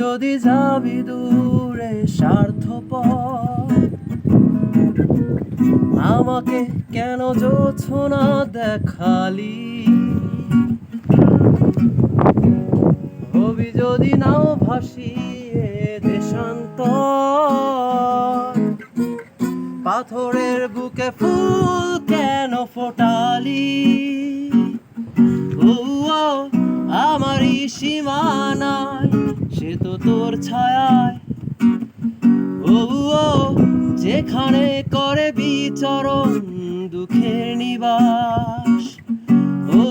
যদি যাবি দূরে স্বার্থপর, আমাকে কেন না দেখালি? কবি যদি নাও ভাসিয়ে দেশান্ত পাথরের বুকে ফুল কেন ফোটালি? আমারই সীমানায় তো তোর ছায়ায়। ও যেখানে করে বিচরণ দুঃখের নিবাস। ও,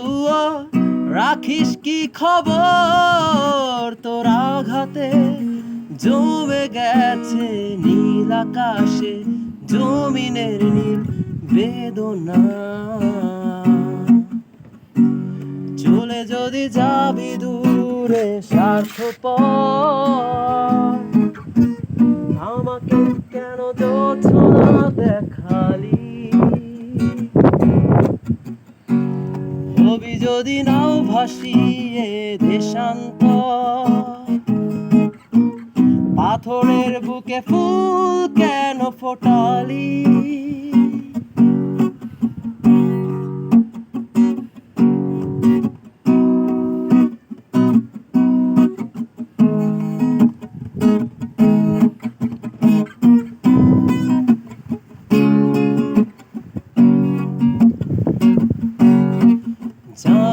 রাখিস কি খবর? তোর আঘাতে জমে গেছে নীল আকাশে জমিনের নীল বেদনা। চলে যদি যাবি দূরে স্বার্থপর। আমাকে কেন না দেখালি? হবি যদি নাও ভাসিয়ে দেশান্ত, পাথরের বুকে ফুল কেন ফোটালি?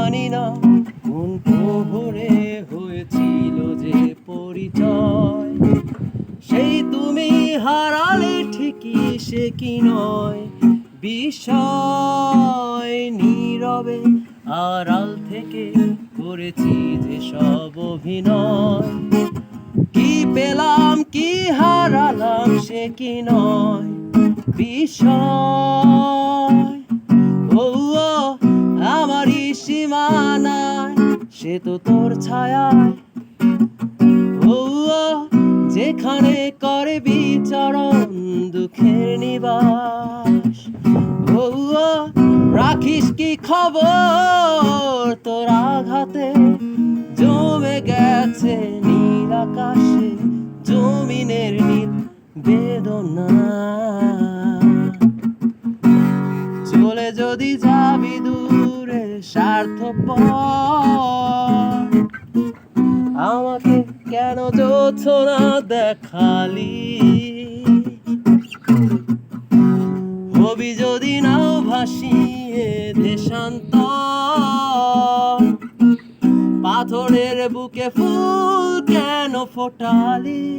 জানি না কোন প্রহরে হয়েছিল যে পরিচয়। সেই তুমি হারালে ঠিকই সে কি নয়। বিষয় নীরবে আড়াল থেকে করেছি যে সব অভিনয়। কি পেলাম, কি হারালাম সে কি নয়। বিষয় তো তোর ছায়ায় ও যেখানে করে বিচরণ দুঃখের নিবাস। ও, রাখিস কি খবর? তোর আঘাতে জমে গেছে নীল আকাশে জমিনের নীল বেদনা। চলে যদি যাবি দূরে স্বার্থপর আমাকে কেন না দেখালি? হবি যদি নাও ভাসিয়ে দেশান্ত পাথরের বুকে ফুল কেন ফোটালি?